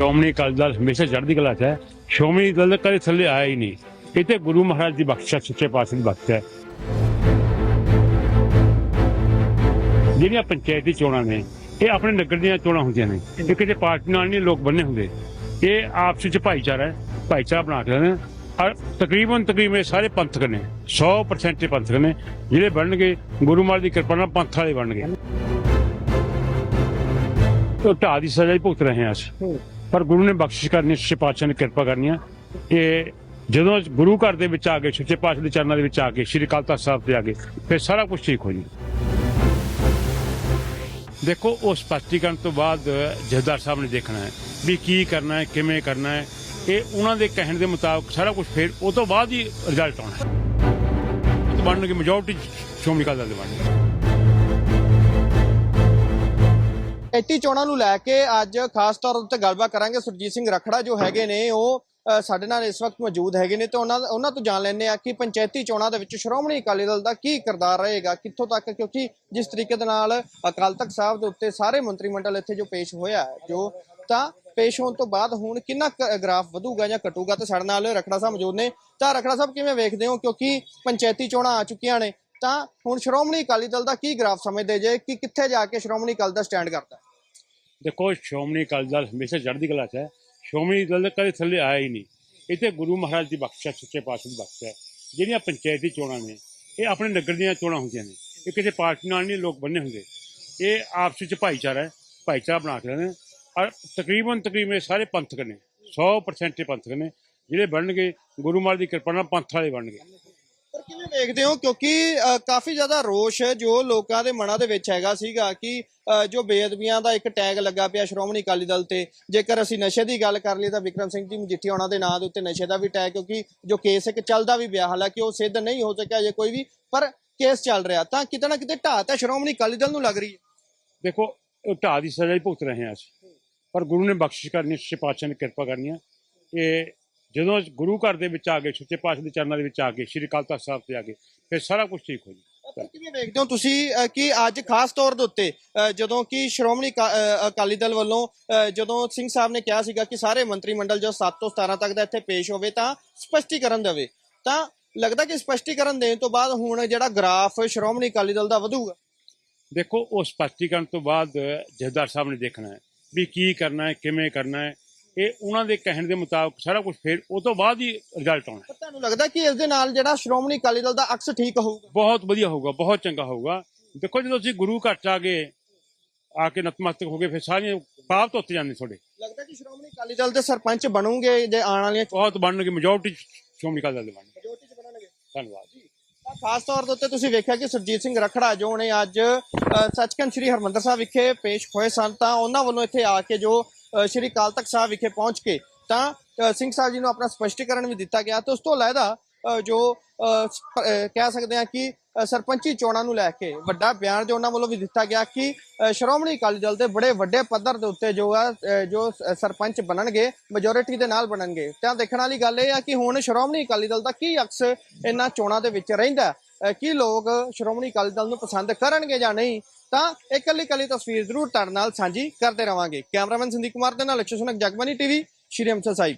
ਸ਼੍ਰੋਮਣੀ ਅਕਾਲੀ ਦਲ ਹਮੇਸ਼ਾ ਚੜ੍ਹਦੀ ਕਲਾ 'ਚ ਹੈ। ਸ਼੍ਰੋਮਣੀ ਦਲ ਕਦੇ ਥੱਲੇ ਆਇਆ ਹੀ ਨਹੀਂ। ਇਹ ਤੇ ਗੁਰੂ ਮਹਾਰਾਜ ਦੀ ਬਖਸ਼ਿਸ਼ ਸੱਚੇ ਪਾਤਸ਼ਾਹ ਦੀ ਬਖਸ਼ ਹੈ। ਜਿਹੜੀਆਂ ਪੰਚਾਇਤੀ ਚੋਣਾਂ ਨੇ, ਇਹ ਆਪਣੇ ਨਗਰ ਦੀਆਂ ਚੋਣਾਂ ਹੁੰਦੀਆਂ ਨੇ। ਇਹ ਕਿਸੇ ਪਾਰਟੀ ਨਾਲ ਨਹੀਂ ਲੋਕ ਬੰਨੇ ਹੁੰਦੇ। ਇਹ ਆਪਸ ਵਿੱਚ ਭਾਈਚਾਰਾ ਹੈ, ਭਾਈਚਾਰਾ ਬਣਾ ਕੇ ਰਹਿੰਦੇ ਔਰ ਤਕਰੀਬਨ ਤਕਰੀਬਨ ਸਾਰੇ ਪੰਥਕ ਨੇ 100% ਪੰਥਕ ਨੇ, ਜਿਹੜੇ ਬਣਨਗੇ, ਗੁਰੂ ਮਹਾਰਾਜ ਦੀ ਕਿਰਪਾ ਨਾਲ ਪੰਥ ਵਾਲੇ ਬਣਨਗੇ। ਉਹ ਢਾਹ ਦੀ ਸਜ਼ਾ ਹੀ ਭੁਗਤ ਰਹੇ ਹਾਂ ਅਸੀਂ। ਪਰ ਗੁਰੂ ਨੇ ਬਖਸ਼ਿਸ਼ ਕਰਨੀ ਸੱਚੇ ਪਾਤਸ਼ਾਹ ਨੇ ਕਿਰਪਾ ਕਰਨੀ ਆ। ਇਹ ਜਦੋਂ ਗੁਰੂ ਘਰ ਦੇ ਵਿੱਚ ਆ ਗਏ ਸੱਚੇ ਪਾਤਸ਼ਾਹ ਦੇ ਚਰਨਾਂ ਦੇ ਵਿੱਚ ਆ ਕੇ ਸ੍ਰੀ ਅਕਾਲ ਤਖਤ ਸਾਹਿਬ ਤੇ ਆ ਗਏ, ਫਿਰ ਸਾਰਾ ਕੁਝ ਠੀਕ ਹੋ ਜੀ। ਦੇਖੋ, ਉਹ ਸਪਸ਼ਟੀਕਰਨ ਤੋਂ ਬਾਅਦ ਜਥੇਦਾਰ ਸਾਹਿਬ ਨੇ ਦੇਖਣਾ ਹੈ ਵੀ ਕੀ ਕਰਨਾ ਹੈ, ਕਿਵੇਂ ਕਰਨਾ ਹੈ। ਇਹ ਉਹਨਾਂ ਦੇ ਕਹਿਣ ਦੇ ਮੁਤਾਬਕ ਸਾਰਾ ਕੁਝ ਫਿਰ ਉਹ ਤੋਂ ਬਾਅਦ ਹੀ ਰਿਜ਼ਲਟ ਆਉਣਾ ਹੈ। ਉਹ ਤੋਂ ਮੈਜੋਰਟੀ ਸ਼੍ਰੋਮਣੀ ਅਕਾਲੀ ਦਲ ਦੇ ਐਟੀ ਚੋਣਾਂ ਨੂੰ ਲੈ ਕੇ ਅੱਜ ਖਾਸ ਤੌਰ ਉੱਤੇ ਗੱਲਬਾਤ ਕਰਾਂਗੇ। ਸੁਰਜੀਤ ਸਿੰਘ ਰਖੜਾ ਜੋ ਹੈਗੇ ਨੇ ਉਹ ਸਾਡੇ ਨਾਲ ਇਸ ਵਕਤ ਮੌਜੂਦ ਹੈਗੇ ਨੇ ਤੇ ਉਹਨਾਂ ਉਹਨਾਂ ਤੋਂ ਜਾਣ ਲੈਂਦੇ ਆ ਕਿ ਪੰਚਾਇਤੀ ਚੋਣਾਂ ਦੇ ਵਿੱਚ ਸ਼੍ਰੋਮਣੀ ਅਕਾਲੀ ਦਲ ਦਾ ਕੀ ਕਿਰਦਾਰ ਰਹੇਗਾ ਕਿੱਥੋਂ ਤੱਕ ਕਿਉਂਕਿ ਜਿਸ ਤਰੀਕੇ ਦੇ ਨਾਲ ਅਕਾਲ ਤਖਤ ਸਾਹਿਬ ਦੇ ਉੱਤੇ ਸਾਰੇ ਮੰਤਰੀ ਮੰਡਲ ਇੱਥੇ ਜੋ ਪੇਸ਼ ਹੋਇਆ ਹੈ, ਜੋ ਤਾਂ ਪੇਸ਼ ਹੋਣ ਤੋਂ ਬਾਅਦ ਹੁਣ ਕਿੰਨਾ ਕੁ ਗ੍ਰਾਫ ਵਧੂਗਾ ਜਾਂ ਘਟੂਗਾ ਤੇ ਸਾਡੇ ਨਾਲ ਰਖੜਾ ਸਾਹਿਬ ਮੌਜੂਦ ਨੇ। ਤਾਂ ਰਖੜਾ ਸਾਹਿਬ ਕਿਵੇਂ ਵੇਖਦੇ ਹੋ? ਕਿਉਂਕਿ ਪੰਚਾਇਤੀ ਚੋਣਾਂ ਆ ਚੁੱਕੀਆਂ ਨੇ ਤਾਂ ਹੁਣ ਸ਼੍ਰੋਮਣੀ ਅਕਾਲੀ ਦਲ ਦਾ ਕੀ ਗ੍ਰਾਫ ਸਮਝਦੇ ਜੇ ਕਿ ਕਿੱਥੇ ਜਾ ਕੇ ਸ਼੍ਰੋਮਣੀ ਅਕਾਲੀ ਦਲ ਸਟੈਂਡ ਕਰਦਾ ਦੇਖੋ, ਸ਼੍ਰੋਮਣੀ ਅਕਾਲੀ ਦਲ ਹਮੇਸ਼ਾ ਚੜ੍ਹਦੀ ਕਲਾ 'ਚ ਹੈ। ਸ਼੍ਰੋਮਣੀ ਦਲ ਕਦੇ ਥੱਲੇ ਆਇਆ ਹੀ ਨਹੀਂ। ਇਹ ਤੇ ਗੁਰੂ ਮਹਾਰਾਜ ਦੀ ਬਖਸ਼ਿਸ਼ ਸੱਚੇ ਪਾਤਸ਼ਾਹ ਦੀ ਬਖਸ਼ ਹੈ। ਜਿਹੜੀਆਂ ਪੰਚਾਇਤੀ ਚੋਣਾਂ ਨੇ, ਇਹ ਆਪਣੇ ਨਗਰ ਦੀਆਂ ਚੋਣਾਂ ਹੁੰਦੀਆਂ ਨੇ। ਇਹ ਕਿਸੇ ਪਾਰਟੀ ਨਾਲ ਨਹੀਂ ਲੋਕ ਬੰਨੇ ਹੁੰਦੇ। ਇਹ ਆਪਸ ਵਿੱਚ ਭਾਈਚਾਰਾ ਹੈ, ਭਾਈਚਾਰਾ ਬਣਾ ਕੇ ਰਹਿੰਦੇ ਨੇ। ਔਰ ਤਕਰੀਬਨ ਤਕਰੀਬਨ ਇਹ ਸਾਰੇ ਪੰਥਕ ਨੇ। 100% ਇਹ ਪੰਥਕ ਨੇ। ਜਿਹੜੇ ਬਣਨਗੇ, ਗੁਰੂ ਮਹਾਰਾਜ ਦੀ ਕਿਰਪਾ ਨਾਲ ਪੰਥ ਵਾਲੇ ਬਣਨਗੇ। ਪਰ ਕਿਵੇਂ ਵੇਖਦੇ ਹੋ? ਕਿਉਂਕਿ ਅ, ਕਾਫੀ ਜ਼ਿਆਦਾ ਰੋਸ਼ ਜੋ ਲੋਕਾਂ ਦੇ ਮਨਾਂ ਦੇ ਵਿੱਚ ਹੈਗਾ ਸੀਗਾ ਕਿ ਅ, ਜੋ ਬੇਅਦਬੀਆਂ ਦਾ ਇੱਕ ਟੈਗ ਲੱਗਾ ਪਿਆ ਸ਼੍ਰੋਮਣੀ ਅਕਾਲੀ ਦਲ ਤੇ। ਜੇਕਰ ਅਸੀਂ ਨਸ਼ੇ ਦੀ ਗੱਲ ਕਰ ਲਈਏ ਤਾਂ ਵਿਕਰਮ ਸਿੰਘ ਜੀ ਮਜੀਠੀਆ ਉਹਨਾਂ ਦੇ ਨਾਂ ਦੇ ਉੱਤੇ ਨਸ਼ੇ ਦਾ ਵੀ ਟੈਗ ਕਿਉਂਕਿ ਜੋ ਕੇਸ ਇੱਕ ਚੱਲਦਾ ਵੀ ਪਿਆ ਹਾਲਾਂਕਿ ਉਹ ਸਿੱਧ ਨਹੀਂ ਹੋ ਸਕਿਆ ਜੇ ਕੋਈ ਵੀ ਪਰ ਕੇਸ ਚੱਲ ਰਿਹਾ। ਤਾਂ ਕਿਤੇ ਨਾ ਕਿਤੇ ਢਾਹ ਤਾਂ ਸ਼੍ਰੋਮਣੀ ਅਕਾਲੀ ਦਲ ਨੂੰ ਲੱਗ ਰਹੀ ਹੈ। ਦੇਖੋ ਉਹ ਢਾਹ ਦੀ ਸਜ਼ਾ ਹੀ ਭੁਗਤ ਰਹੇ ਹਾਂ ਅਸੀਂ। ਪਰ ਗੁਰੂ ਨੇ ਬਖਸ਼ਿਸ਼ ਕਰਨੀ ਸੱਚੇ ਪਾਤਸ਼ਾਹ ਨੇ ਕਿਰਪਾ ਕਰਨੀ ਆ ਇਹ ਜਦੋਂ ਗੁਰੂ ਘਰ ਦੇ ਵਿੱਚ ਆ ਗਏ ਸੱਚੇ ਪਾਤਸ਼ਾਹ ਦੇ ਚਰਨਾਂ ਦੇ ਵਿੱਚ ਆ ਕੇ ਸ੍ਰੀ ਅਕਾਲ ਤਖਤ ਸਾਹਿਬ ਤੇ ਆ ਗਏ ਫਿਰ ਸਾਰਾ ਕੁਝ ਠੀਕ ਹੋ ਜੀ। ਕਿਵੇਂ ਵੇਖਦੇ ਹੋ ਤੁਸੀਂ ਅ, ਕਿ ਅੱਜ ਖਾਸ ਤੌਰ ਦੇ ਉੱਤੇ ਅ, ਜਦੋਂ ਕਿ ਸ਼੍ਰੋਮਣੀ ਅਕਾ- ਅ, ਅਕਾਲੀ ਦਲ ਵੱਲੋਂ ਅ, ਜਦੋਂ ਸਿੰਘ ਸਾਹਿਬ ਨੇ ਕਿਹਾ ਸੀਗਾ ਕਿ ਸਾਰੇ ਮੰਤਰੀ ਮੰਡਲ ਜੋ 7 ਤੋਂ 17 ਤੱਕ ਦਾ ਇੱਥੇ ਪੇਸ਼ ਹੋਵੇ ਤਾਂ ਸਪਸ਼ਟੀਕਰਨ ਦੇਵੇ ਤਾਂ ਲੱਗਦਾ ਕਿ ਸਪਸ਼ਟੀਕਰਨ ਦੇਣ ਤੋਂ ਬਾਅਦ ਹੁਣ ਜਿਹੜਾ ਗ੍ਰਾਫ ਸ਼੍ਰੋਮਣੀ ਅਕਾਲੀ ਦਲ ਦਾ ਵਧੂਗਾ? ਦੇਖੋ ਉਹ ਸਪਸ਼ਟੀਕਰਨ ਤੋਂ ਬਾਅਦ ਜਥੇਦਾਰ ਸਾਹਿਬ ਨੇ ਦੇਖਣਾ ਹੈ ਵੀ ਕੀ ਕਰਨਾ ਹੈ ਕਿਵੇਂ ਕਰਨਾ ਹੈ। ਇਹ ਉਹਨਾਂ ਦੇ ਕਹਿਣ ਦੇ ਮੁਤਾਬਕ ਸਾਰਾ ਕੁਝ ਫਿਰ ਉਹ ਤੋਂ ਬਾਅਦ ਹੀ ਰਿਜ਼ਲਟ ਆਉਣਾ। ਪਰ ਤੁਹਾਨੂੰ ਲੱਗਦਾ ਕਿ ਇਸ ਦੇ ਨਾਲ ਜਿਹੜਾ ਸ਼੍ਰੋਮਣੀ ਅਕਾਲੀ ਦਲ ਦਾ ਅਕਸ ਠੀਕ ਹੋਊਗਾ? ਬਹੁਤ ਵਧੀਆ ਹੋਊਗਾ ਬਹੁਤ ਚੰਗਾ ਹੋਊਗਾ। ਦੇਖੋ ਜਦੋਂ ਅਸੀਂ ਗੁਰੂ ਘਰ ਚ ਆ ਗਏ ਆ ਕੇ ਨਤਮਸਤਕ ਹੋ ਗਏ ਫਿਰ ਸਾਰੀਆਂ ਪਾਪ ਧੁੱਤ ਜਾਂਦੇ ਤੁਹਾਡੇ। ਲੱਗਦਾ ਕਿ ਸ਼੍ਰੋਮਣੀ ਅਕਾਲੀ ਦਲ ਦੇ ਸਰਪੰਚ ਬਣੂਗੇ ਜੇ ਆਉਣ ਵਾਲੀਆਂ ਬਹੁਤ ਬਣਨਗੇ ਮੈਜੋਰਟੀ ਸ਼੍ਰੋਮਣੀ ਅਕਾਲੀ ਦਲ ਦੇ ਬਣਨਗੇ। Majority 'ਚ ਬਣਨਗੇ। ਧੰਨਵਾਦ ਤਾਂ ਖਾਸ ਤੌਰ ਦੇ ਉੱਤੇ ਤੁਸੀਂ ਵੇਖਿਆ ਕਿ ਸੁਰਜੀਤ ਸਿੰਘ ਰਖੜਾ ਜੋ ਨੇ ਅੱਜ ਸੱਚਖੰਡ ਸ੍ਰੀ ਹਰਮੰਦਰ ਸਾਹਿਬ ਵਿਖੇ ਪੇਸ਼ ਹੋਏ ਸਨ ਤਾਂ ਉਹਨਾਂ ਵੱਲੋਂ ਇੱਥੇ ਆ ਕੇ ਜੋ ਸ੍ਰੀ ਅਕਾਲ ਤਖਤ ਸਾਹਿਬ ਵਿਖੇ ਪਹੁੰਚ ਕੇ ਤਾਂ ਸਿੰਘ ਸਾਹਿਬ ਜੀ ਨੂੰ ਆਪਣਾ ਸਪਸ਼ਟੀਕਰਨ ਵੀ ਦਿੱਤਾ ਗਿਆ। ਤੇ ਉਸ ਤੋਂ ਇਲਾਵਾ ਜੋ ਕਹਿ ਸਕਦੇ ਹਾਂ ਕਿ ਸਰਪੰਚੀ ਚੋਣਾਂ ਨੂੰ ਲੈ ਕੇ ਵੱਡਾ ਬਿਆਨ ਜੋ ਉਹਨਾਂ ਵੱਲੋਂ ਵੀ ਦਿੱਤਾ ਗਿਆ ਕਿ ਸ਼੍ਰੋਮਣੀ ਅਕਾਲੀ ਦਲ ਦੇ ਬੜੇ ਵੱਡੇ ਪੱਧਰ ਦੇ ਉੱਤੇ ਜੋ ਆ ਜੋ ਸਰਪੰਚ ਬਣਨਗੇ ਮੈਜੋਰਿਟੀ ਦੇ ਨਾਲ ਬਣਨਗੇ। ਤਾਂ ਦੇਖਣ ਵਾਲੀ ਗੱਲ ਇਹ ਆ ਕਿ ਹੁਣ ਸ਼੍ਰੋਮਣੀ ਅਕਾਲੀ ਦਲ ਦਾ ਕੀ ਅਕਸ ਇਹਨਾਂ ਚੋਣਾਂ ਦੇ ਵਿੱਚ ਰਹਿੰਦਾ ਕੀ ਲੋਕ ਸ਼੍ਰੋਮਣੀ ਅਕਾਲੀ ਦਲ ਨੂੰ ਪਸੰਦ ਕਰਨਗੇ ਜਾਂ ਨਹੀਂ, ਤਾਂ ਇਕੱਲੀ ਇਕੱਲੀ ਤਸਵੀਰ ਜ਼ਰੂਰ ਤੁਹਾਡੇ ਨਾਲ ਸਾਂਝੀ ਕਰਦੇ ਰਵਾਂਗੇ। ਕੈਮਰਾਮੈਨ ਸੰਦੀਪ ਕੁਮਾਰ ਦੇ ਨਾਲ ਅਕਸ਼ੇ ਸੁਨਕ ਜਗਬਾਨੀ ਟੀਵੀ, ਸ਼੍ਰੀ ਅੰਮ੍ਰਿਤਸਰ ਸਾਹਿਬ।